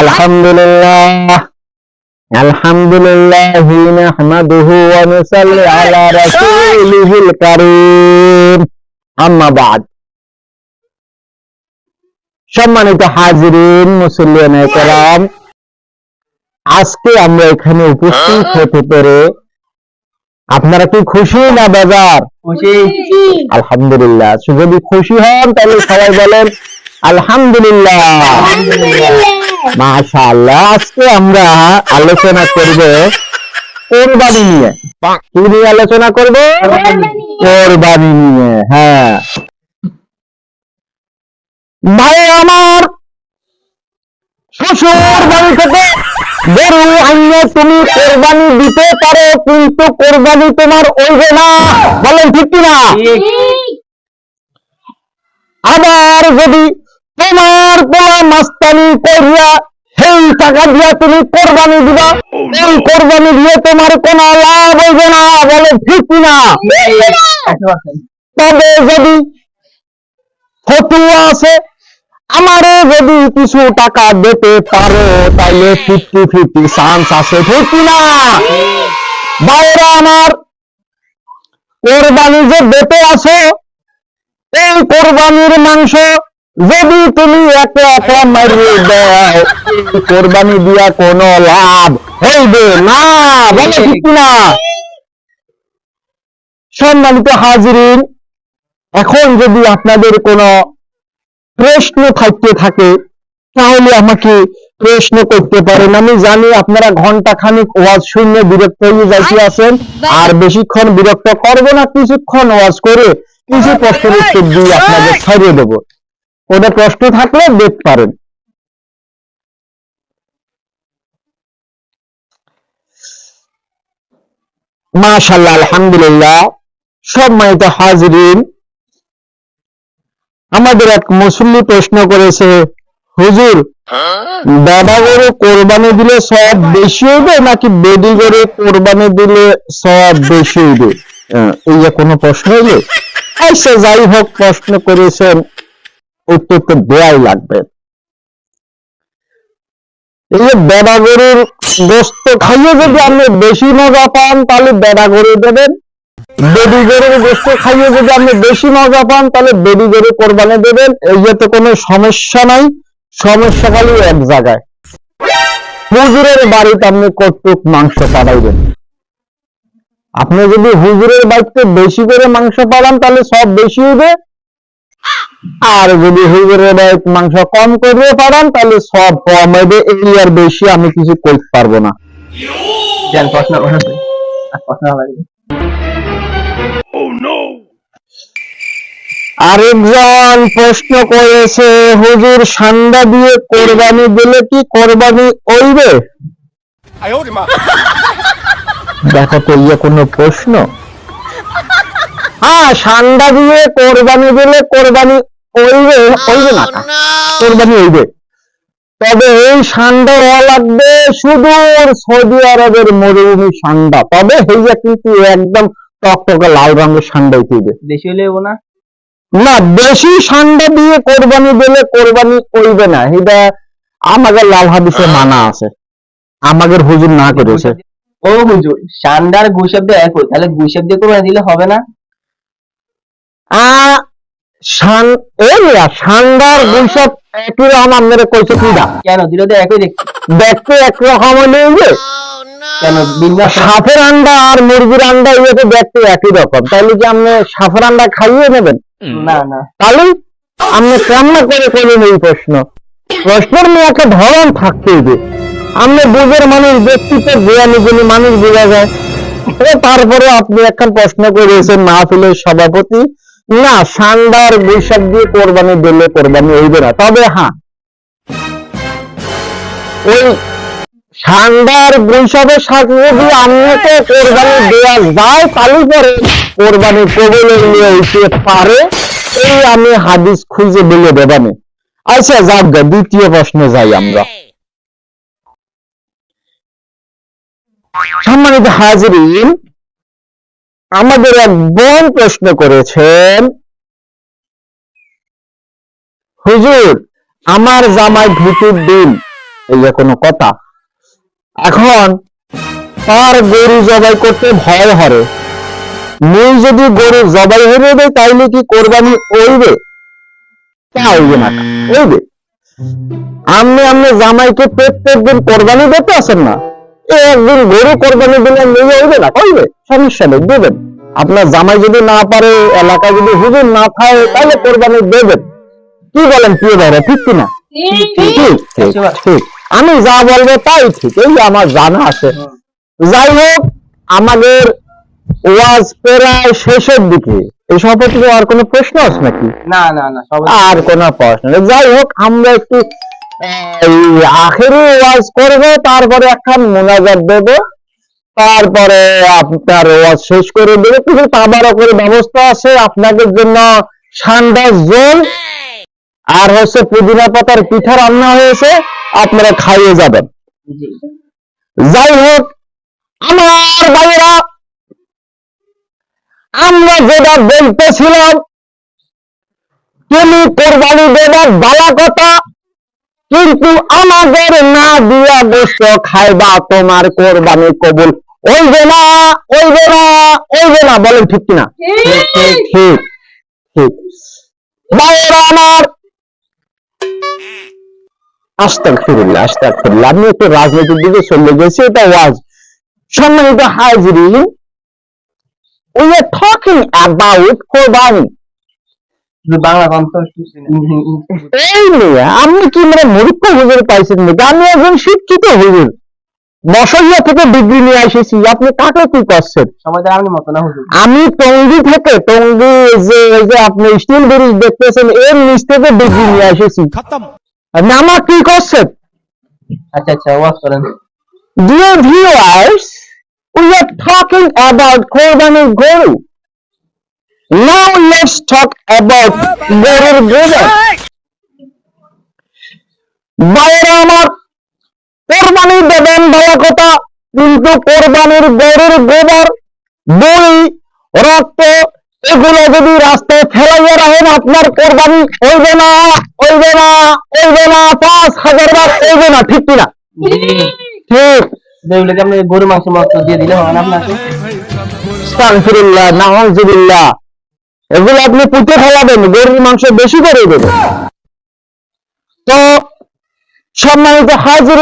আলহামদুলিল্লাহ। আলহামদুলিল্লাহ নাহমাদুহু ওয়া নুসাল্লি আলা রাসূলিহিল কারীম। আম্মা বাদ। সম্মানিত হাজিরিন মুসল্লিয়ান কেরাম আজকে আমরা এখানে উপস্থিত হতে পেরে আপনারা কি খুশি না বাজার? খুশি। আলহামদুলিল্লাহ। যদি খুশি হন তাহলে সবাই বলেন আলহামদুলিল্লাহ। মাশাআল্লাহ আজকে আমরা আলোচনা করব কোরবানি নিয়ে। কি নিয়ে আলোচনা করব? কোরবানি নিয়ে হ্যাঁ। ভাই আমার শ্বশুর বাড়ি থেকে গরু আইনে তুমি কোরবানি দিতে পারো কিন্তু কোরবানি তোমার ওইবে না। বলেন ঠিক কিনা? আবার যদি তোমার পোলা মাস্তানি করিয়া সেই টাকা দিয়া তুমি কোরবানি দিবা। এই কোরবানি দিয়ে তোমার কোনো লাভ হইবে না, বলে ঠিক কিনা তবে যদি ফতুয়া আছে আমারে যদি কিছু টাকা দিতে পারো তাহলে ফিফটি ফিফটি চান্স আছে। ঠিক কিনা বাইরে আমার, কোরবানি যে দিতে আসো, এই কোরবানির মাংস যদি তুমি একে একে মারিয়ে দেয় কোরবানি দিয়া কোনো লাভ হইবে না বলে ঠিক না সম্মানিত হাজিরিন এখন যদি আপনাদের কোনো প্রশ্ন থাকতে থাকে তাহলে আমাকে প্রশ্ন করতে পারেন। আমি জানি আপনারা ঘণ্টা খানিক ওয়াজ শুনে বিরক্ত হয়ে যাইতে আছেন আর বেশিক্ষণ বিরক্ত করব না কিছুক্ষণ ওয়াজ করে কিছু প্রশ্নের উত্তর দিয়ে আপনাদের ছাড়িয়ে দেবো। ওটা প্রশ্ন থাকলে দেখতে পারেন। মাশাল্লাহ আলহামদুলিল্লাহ, সম্মানিত হাজরিন, আমাদের এক মুসল্লি প্রশ্ন করেছে, হুজুর দাদা গরু কোরবানি দিলে সব বেশি হইবে নাকি বেদি গরু কোরবানি দিলে সব বেশি হইবে এই যে কোনো প্রশ্ন হইলে আচ্ছা যাই হোক প্রশ্ন করেছেন। উত্তর দেয়াই লাগবে। এই যে বেড়া গরুর গোস্ত খাইয়ে যদি আপনি বেশি মজা পান, তাহলে বেড়া গরু দেবেন। বেডি গরুর গোস্ত খাইয়ে যদি আপনি বেশি মজা পান, তাহলে বেডি গরু কোরবানি দেবেন। এই তো কোনো সমস্যা নাই। সমস্যা খালি এক জায়গায়। হুজুরের বাড়িতে আপনি কতটুক মাংস পাঠাইবেন? আপনি যদি হুজুরের বাড়িতে বেশি করে মাংস পালান তাহলে সব বেশি হবে আর যদি হুজুরের মাংস কম করে পাঠান তাহলে সব কম হবে এই আর বেশি আমি কিছু করতে পারব না। প্রশ্ন প্রশ্ন আরেকজন প্রশ্ন করেছে হুজুর সান্ডা দিয়ে কোরবানি দিলে কি কোরবানি ওইবে দেখো তো ইয়ে কোনো প্রশ্ন। হ্যাঁ সান্ডা দিয়ে কোরবানি দিলে কোরবানি ওইবে ওইবে না। কোরবানি ওইবে তবে এই সান্ডা হওয়া লাগবে সুদূর সৌদি আরবের মরুভূমি সান্ডা। তবে হইয়া কিন্তু একদম টকটকে লাল রঙের সান্ডাই দিবে। দেশি হলে হব না? না বেশি সান্ডা দিয়ে কোরবানি দিলে কোরবানি করবে না। এটা আমাদের লাল হাদিসে মানা আছে। আমাদের হুজুর না করেছে। ও হুজুর শানদার গুসব দিয়ে একই তাহলে গুসব দিয়ে কোরবানি দিলে হবে না? সান্ডার গুইসব একই রকম আপনারা কইছে কিনা? কেন দিলে একই দেখতে দেখতে একরকম হলে যে কেন? সাপের আন্ডা আর মুরগির আন্ডা দেখতে একই রকম। তাহলে কি আপনি সাপের আন্ডা খাইয়ে নেবেন? না না। তাহলে আপনি কেমন করে এই প্রশ্ন। প্রশ্নের নিয়ে একটা ধরন থাকতে হবে আপনি বুঝের মানুষ ব্যক্তিত্ব জ্ঞানী গুণী মানুষ বোঝা যায়। তারপরে আপনি একটা প্রশ্ন করেছেন মাহফিলের সভাপতি। না, সান্দার বৈশাখ দিয়ে কোরবানি দিলে কোরবানি হইবে না। তবে হ্যাঁ ওই সান্দার বৈশাখের সাথে যদি আপনাকে কোরবানি দেওয়া যায় তাহলে পরে কোরবানি কবলে নিয়ে উঠতে পারে, এই আমি হাদিস খুঁজে বলে দেবানে আচ্ছা যাক দ্বিতীয় প্রশ্নে যাই আমরা। সম্মানিত হাজিরিন আমাদের এক বোন প্রশ্ন করেছেন, হুজুর, আমার জামাই ভুতুর দিন এই যে কোনো কথা। এখন তার গরু জবাই করতে ভয় হরে মুই যদি গরু জবাই হয়ে দেয় তাইলে কি কোরবানি ওইবে তা হইবে না ওইবে আপনি আপনি জামাইকে প্রত্যেক দিন কোরবানি দিতে আসেন না? একদিন গরু কোরবানি দিলে নিয়ে হইবে না? কইবে? সমস্যা নেই দেবেন। আপনার জামাই যদি না পারে এলাকায় যদি হুজুর না থাকে তাহলে কোরবানি দেবেন। কি বলেন প্রিয় ভাইরা ঠিক কিনা ঠিক ঠিক ঠিক আমি যা বলব তাই ঠিক এই আমার জানা আছে। যাই হোক আমাদের ওয়াজ প্রায় শেষের দিকে। এই সম্পর্কে আর কোনো প্রশ্ন আছে নাকি? না না না আর কোনো প্রশ্ন নেই। যাই হোক আমরা একটু আখেরি ওয়াজ করব তারপরে একখান মোনাজাত দেব তারপরে আপনার ওয়াজ শেষ করে দেবে। কিছু তাবারকের ব্যবস্থা আছে আপনাদের জন্য। ঠান্ডা জল আর হচ্ছে পুদিনা পাতার পিঠা রান্না হয়েছে আপনারা খাইয়ে যাবেন। যাই হোক আমার ভাইয়েরা আমরা যেটা বলতেছিলাম তুমি কোরবানি দেবার বালা কথা কিন্তু আমাদের না দিয়া গোস্ত খাইবা তোমার কোরবানি কবুল। ওইবে না ওইবে না ওইবে না বলেন ঠিক কিনা? ঠিক। ঠিক ভাইয়েরা আমার আস্তাক ফিরুল্লাহ আস্তাক ফিরুল্লাহ আমি একটু রাজনীতির দিকে চলে গেছি এটা ওয়াজ। সম্মানিত হাজিরিন we are talking about কোরবানি। বাংলা আপনি কি মানে মূর্খ হুজুর পাইছেন নাকি? আমি একজন শিক্ষিত হুজুর। বসইয়া থেকে ডিগ্রি নিয়ে এসেছি আপনি কাকে কি করছেন? আমি টঙ্গি থেকে টঙ্গি যে যে আপনি স্টিল ব্রিজ দেখতেছেন এর নিচ থেকে ডিগ্রি নিয়ে এসেছি। আপনি আমার কি করছেন? আচ্ছা আচ্ছা ওয়াজ করেন। Dear viewers, we are talking about Korbani Guru. Now let's talk about গরুর গোবর বাইরে আমার কোরবানি দেবেন বলা কথা কিন্তু কোরবানির গরুর গোবর বই রক্ত এগুলো যদি রাস্তায় ফেলাইয়া রাখেন আপনার কোরবানি হইবে না হইবে না হইবে না পাঁচ হাজার বার হইবে না ঠিক কিনা ঠিক গরু মাংস দিয়ে দিলে হবে না এগুলো আপনি পুঁতে ফেলাবেন গরুর মাংস বেশি করে দেবেন। তো সম্মানিত হাজির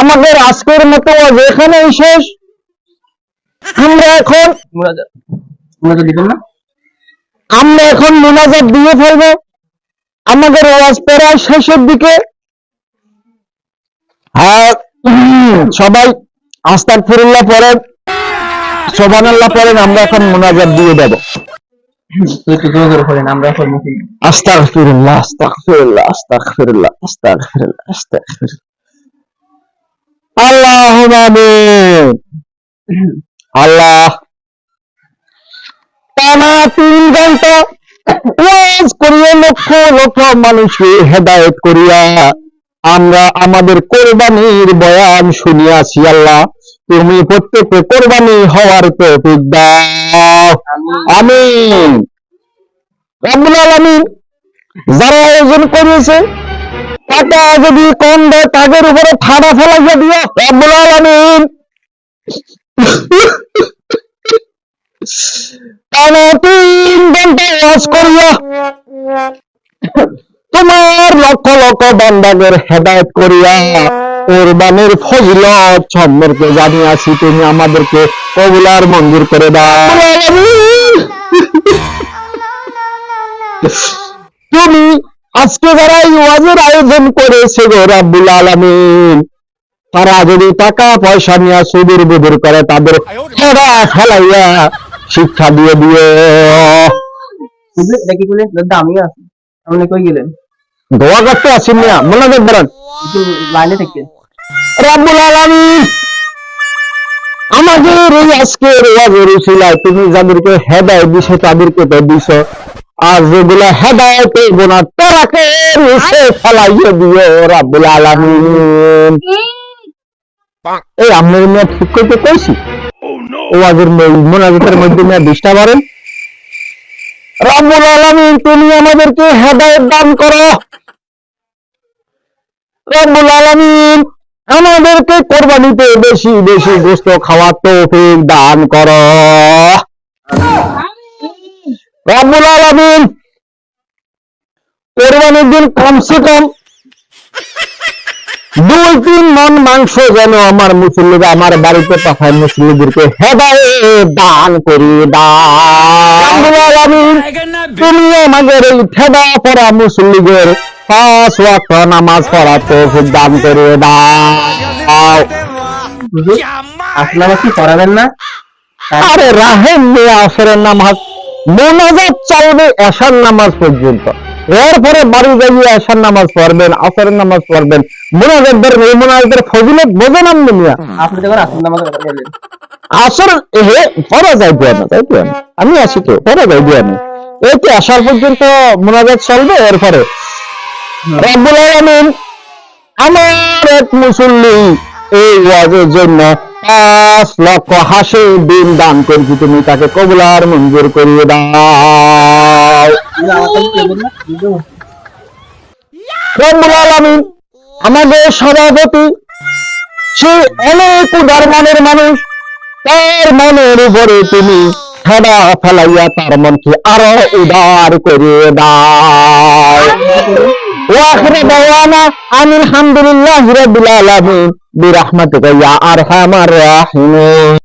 আমাদের আজকের মতো এখানেই শেষ। আমরা এখন আমরা এখন মোনাজাত দিয়ে ফেলব। আমাদের আওয়াজ প্রায় শেষের দিকে। আর সবাই আস্তাগফিরুল্লাহ পড়েন। সোবানাল্লাহ পড়েন আমরা এখন মোনাজাত দিয়ে দেবো। আল্লাহ। টানা তিন ঘণ্টা করিয়া লক্ষ লক্ষ মানুষকে হেদায়েত করিয়া আমরা আমাদের কোরবানির বয়ান শুনিয়াছি, আল্লাহ। তুমি প্রত্যেককে কোরবানি হওয়ার তৌফিক দাও। আমিন। রব্বুল আলামিন যারা আয়োজন করেছে টাকা যদি কম দেয় তাদের উপরে ঠাডা ফেলাইয়া দিও, রব্বুল আলামিন। টানা তিন ঘণ্টা ওয়াজ করিয়া তোমার লক্ষ লক্ষ বান্দাদের হেদায়েত করিয়া কোরবানির ফজিলত সম্পর্কে জানিয়াছি, তুমি আমাদেরকে কবুলার মঞ্জুর করে দাও। তুমি আজকে যারা এই ওয়াজের আয়োজন করেছে গো রাব্বুল আলামিন, তারা যদি টাকা পয়সা নিয়ে সুদূর বুদুর করে তাদের খেলা ফেলাইয়া শিক্ষা দিয়ে দিয়ে করলেন আছে। আপনি কই গেলেন? দোয়া করতে আসেন না মনে লাইনে থেকে রাব্বুল আলামিন আমাদের এই আজকের ওয়াজের উসিলায় তুমি যাদেরকে হেদায়েত দিছো তাদেরকে তো দিছো। আর যেগুলো হেদায়েত পেব না তারাকে ফেলাইয়ে দিও রাব্বুল আলামিন। এই মেয়ে ঠিক করতে কইছি? ওয়াজের মোনাজাতের মধ্যে মেয়ে করেন রাব্বুল আলামিন, তুমি আমাদেরকে হেদায়েত দান করো। রব্বুল আলামিন, আমাদেরকে কোরবানিতে বেশি বেশি গোস্ত খাওয়ার তৌফিক দান করো। রব্বুল আলামিন, কোরবানির দিন কমসে কম দুই তিন মন মাংস যেন আমার মুসল্লিরা আমার বাড়িতে পাঠায় মুসল্লিদেরকে হেদায়ে দান করি দান তুমি আমাদের এই ঠেদা পড়া মুসল্লিদের পাঁচ ওয়াক্ত নামাজ পড়া তৌফিক দান করে দাও। হুজুর আসলে কি করাবেন না? আরে নিয়ে আসরের নামাজ মোনাজাত চলবে এশার নামাজ পর্যন্ত। এরপরে বাড়ি যাইয়ে এশার নামাজ পড়বেন আসরের নামাজ পড়বেন। মোনাজাত ধরেন এই মোনাজাতের ফজিলত বোঝেন আপনি মিয়া। আপনি যখন আসুন আমাকে কথা বলবেন আসর হে পড়া যায় দিয়া না তাই দিয়া আমি আছি তো পড়া যায় দিয়া না। এই তো আসার পর্যন্ত মোনাজাত চলবে এরপরে। রব্বুল আলামিন আমার এক মুসল্লি এই ওয়াজের জন্য পাঁচ লক্ষ হাসি দিন দান করছি। তুমি তাকে কবুলার মঞ্জুর করিয়ে দাও। হুজুর, আমার কাছে কেউ বলবেন না? হুজুর, রব্বুল আলামিন আমাদের সভাপতি সে অনেক উদার মনের মানুষ। তার মনের উপরে তুমি ঠাডা ফেলাইয়া তার মনকে আরও উদার করে দাও। ওয়াখির দাওয়ানা আনিল হামদুলিল্লাহি রাব্বিল আলামিন। বিরহমাতিকা ইয়া আরহামার রাহিমিন।